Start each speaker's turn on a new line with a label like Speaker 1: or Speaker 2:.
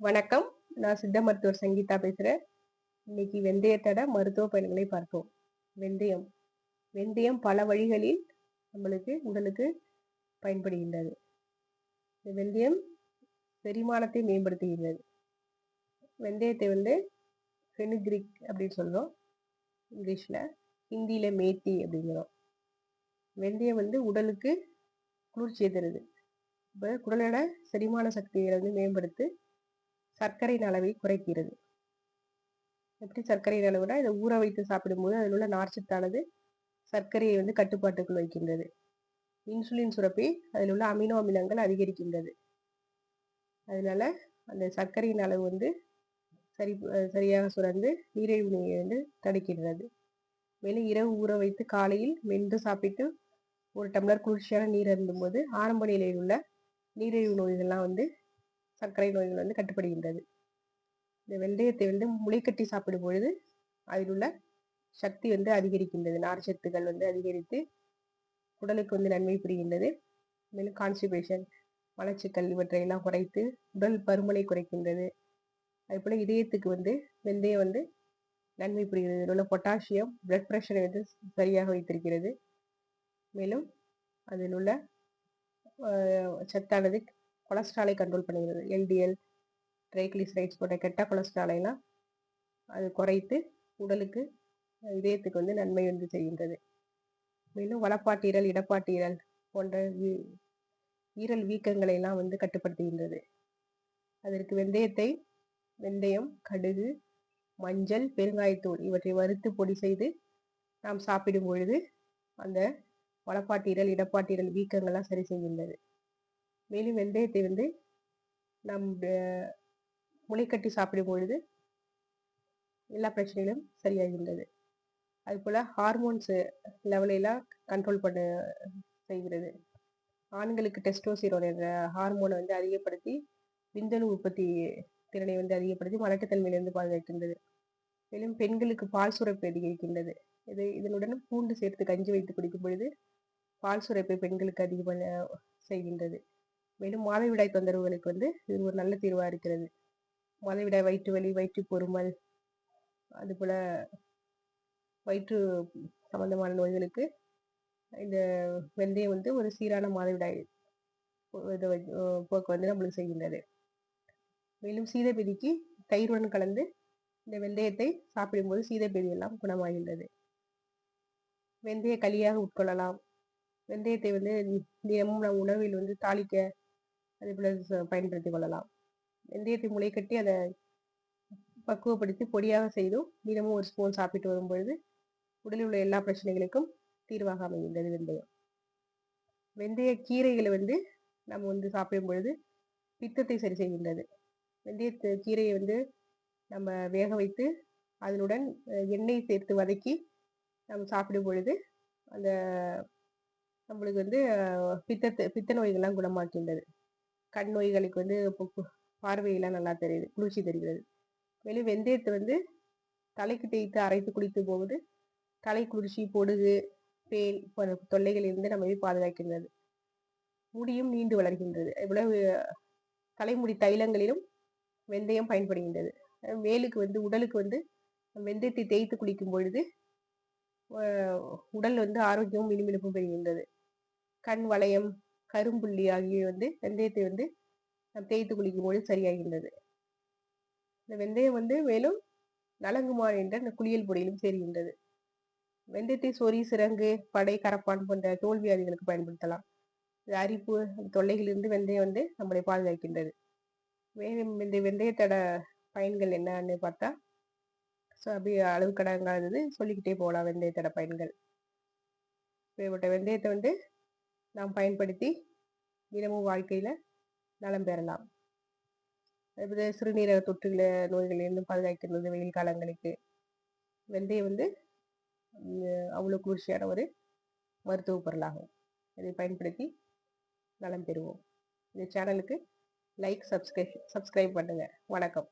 Speaker 1: வணக்கம். நான் சித்த மருத்துவர் சங்கீதா பேசுகிறேன் இன்னைக்கு வெந்தயத்தோட மருத்துவ பயன்களை பார்ப்போம். வெந்தயம். வெந்தயம் பல வழிகளில் நம்மளுக்கு உடலுக்கு பயன்படுகின்றது. இந்த வெந்தயம் செரிமானத்தை மேம்படுத்துகின்றது. வெந்தயத்தை வந்து ஃபெனுக்ரிக் அப்படின்னு சொல்கிறோம் இங்கிலீஷில். ஹிந்தியில் மேத்தி அப்படிங்கிறோம். வெந்தயம் வந்து உடலுக்கு குளிர்ச்சியை தருது. இப்போ குடலோட செரிமான சக்திகளை வந்து மேம்படுத்து சர்க்கரையின் அளவை குறைக்கிறது. எப்படி சர்க்கரையின் அளவுனா இதை ஊற வைத்து சாப்பிடும்போது அதில் உள்ள நார்ச்சத்தானது சர்க்கரையை வந்து கட்டுப்பாட்டுக்குள் வைக்கின்றது. இன்சுலின் சுரப்பி அதில் உள்ள அமினோ அமிலங்கள் அதிகரிக்கின்றது. அதனால அந்த சர்க்கரையின் அளவு வந்து சரி சரியாக சுரந்து நீரிழிவு நோயை வந்து தடுக்கின்றது. மேலும் இரவு ஊற வைத்து காலையில் மென்று சாப்பிட்டு ஒரு டம்ளர் குளிர்ச்சியான நீர் அருந்தும்போது ஆரம்ப நிலையில் உள்ள நீரிழிவு நோய்கள்லாம் வந்து சர்க்கரை நோய்கள் வந்து கட்டுப்படுகின்றது. இந்த வெந்தயத்தை வந்து முளைக்கட்டி சாப்பிடும் பொழுது அதில் உள்ள சக்தி வந்து அதிகரிக்கின்றது. நார்ச்சத்துக்கள் வந்து அதிகரித்து உடலுக்கு வந்து நன்மை புரிகின்றது. மேலும் கான்ஸ்டிபேஷன் மலச்சிக்கல் இவற்றையெல்லாம் குறைத்து உடல் பருமனை குறைக்கின்றது. அதுபோல் இதயத்துக்கு வந்து வெந்தயம் வந்து நன்மை புரிகிறது. இதில் உள்ள பொட்டாசியம் பிளட் ப்ரெஷரை வந்து சரியாக வைத்திருக்கிறது. மேலும் அதில் உள்ள சத்தானது கொலஸ்ட்ராலை கண்ட்ரோல் பண்ணுகிறது. எல்டிஎல் ட்ரைக்ளிசரைட்ஸ் போன்ற கெட்ட கொலஸ்ட்ராலைலாம் அது குறைத்து உடலுக்கு இதயத்துக்கு வந்து நன்மை வந்து செய்கின்றது. மேலும் வளப்பாட்டீரல் இடப்பாட்டீரல் போன்ற ஈரல் வீக்கங்களை எல்லாம் வந்து கட்டுப்படுத்துகின்றது. அதற்கு வெந்தயத்தை வெந்தயம் கடுகு மஞ்சள் பெருங்காயத்தூள் இவற்றை வறுத்து பொடி செய்து நாம் சாப்பிடும் பொழுது அந்த வளப்பாட்டீரல் இடப்பாட்டீரல் வீக்கங்கள்லாம் சரி செய்கின்றது. மேலும் வெந்தயத்தை வந்து நம் முளைக்கட்டி சாப்பிடும் பொழுது எல்லா பிரச்சனைகளும் சரியாகின்றது. அதுபோல் ஹார்மோன்ஸு லெவலையெல்லாம் கண்ட்ரோல் பண்ண செய்கிறது. ஆண்களுக்கு டெஸ்டோசிரோன் என்ற ஹார்மோனை வந்து அதிகப்படுத்தி விந்தணு உற்பத்தி திறனை வந்து அதிகப்படுத்தி மலட்டுத்தன்மையிலிருந்து பாதுகாக்கின்றது. மேலும் பெண்களுக்கு பால் சுரப்பு அதிகரிக்கின்றது. இது இதனுடன் பூண்டு சேர்த்து கஞ்சி வைத்து குடிக்கும் பொழுது பால் சுரப்பை பெண்களுக்கு அதிகமாக செய்கின்றது. மேலும் மாதவிடாய் தொந்தரவுகளுக்கு வந்து இது ஒரு நல்ல தீர்வாக இருக்கிறது. மாதவிடாய் வயிற்று வலி வயிற்று பொறுமல் அதுபோல் வயிற்று சம்பந்தமான நோய்களுக்கு இந்த வெந்தயம் வந்து ஒரு சீரான மாதவிடாய் போக்கு வந்து நம்மளுக்கு செய்கின்றது. மேலும் சீதபெதிக்கு தயிருடன் கலந்து இந்த வெந்தயத்தை சாப்பிடும்போது சீதபெதி எல்லாம் குணமாகின்றது. வெந்தய களியாக உட்கொள்ளலாம். வெந்தயத்தை வந்து தினமும் நம் உணவில் வந்து தாளிக்க அதே போல் பயன்படுத்தி கொள்ளலாம். வெந்தயத்தை முளை கட்டி அதை பக்குவப்படுத்தி பொடியாக செய்தும் தினமும் ஒரு ஸ்பூன் சாப்பிட்டு வரும் பொழுது உடலில் உள்ள எல்லா பிரச்சனைகளுக்கும் தீர்வாக அமைகின்றது வெந்தயம். வெந்தய கீரைகளை வந்து நம்ம வந்து சாப்பிடும் பொழுது பித்தத்தை சரி செய்கின்றது. வெந்தய கீரையை வந்து நம்ம வேக வைத்து அதனுடன் எண்ணெய் சேர்த்து வதக்கி நம்ம சாப்பிடும் பொழுது அந்த நம்மளுக்கு வந்து பித்தத்தை பித்த நோய்கள்லாம் குணமாக்கின்றது. கண் நோய்களுக்கு வந்து பார்வையெல்லாம் நல்லா தெரியுது குளிர்ச்சி தெரிகிறது. மேலும் வெந்தயத்தை வந்து தலைக்கு தேய்த்து அரைத்து குளித்து போவது தலை குளிர்ச்சி பொடுகு பேல் போன்ற தொல்லைகளிலிருந்து நம்மை பாதுகாக்கின்றது. முடியும் நீண்டு வளர்கின்றது. இவ்வளவு தலைமுடி தைலங்களிலும் வெந்தயம் பயன்படுகின்றது. மேலுக்கு வந்து உடலுக்கு வந்து வெந்தயத்தை தேய்த்து குளிக்கும் பொழுது உடல் வந்து ஆரோக்கியமும் மினுமினுப்பும் பெறுகின்றது. கண் வளையம் கரும்புள்ளி ஆகிய வந்து வெந்தயத்தை வந்து தேய்த்து குளிக்கும்பொழுது சரியாகின்றது. இந்த வெந்தயம் வந்து மேலும் நலங்குமார் என்ற இந்த குளியல் பொடியிலும் சேர்கின்றது. வெந்தயத்தை சொறி சிறங்கு படை கரப்பான் போன்ற தோல்வியாதிகளுக்கு பயன்படுத்தலாம். அரிப்பு தொல்லைகளிலிருந்து வெந்தயம் வந்து நம்மளை பாதுகாக்கின்றது. மேலும் இந்த வெந்தயத்தோட பயன்கள் என்னன்னு பார்த்தா ஸோ அப்படி அளவு கடங்காதது சொல்லிக்கிட்டே போகலாம் வெந்தயத்தோட பயன்கள். இப்படிப்பட்ட வெந்தயத்தை வந்து நாம் பயன்படுத்தி தினமும் வாழ்க்கையில் நலம் பெறலாம். அதுபோல சிறுநீரக தொற்றுகள நோய்களிலிருந்து பாதுகாக்கிறது வெயில் காலங்களுக்கு. வெந்தயம் வந்து அவ்வளோ குளிர்ச்சியான ஒரு மருத்துவ பொருளாகும். இதை பயன்படுத்தி நலம் பெறுவோம். இந்த சேனலுக்கு லைக் சப்ஸ்கிரைப் சப்ஸ்கிரைப் பண்ணுங்கள் வணக்கம்.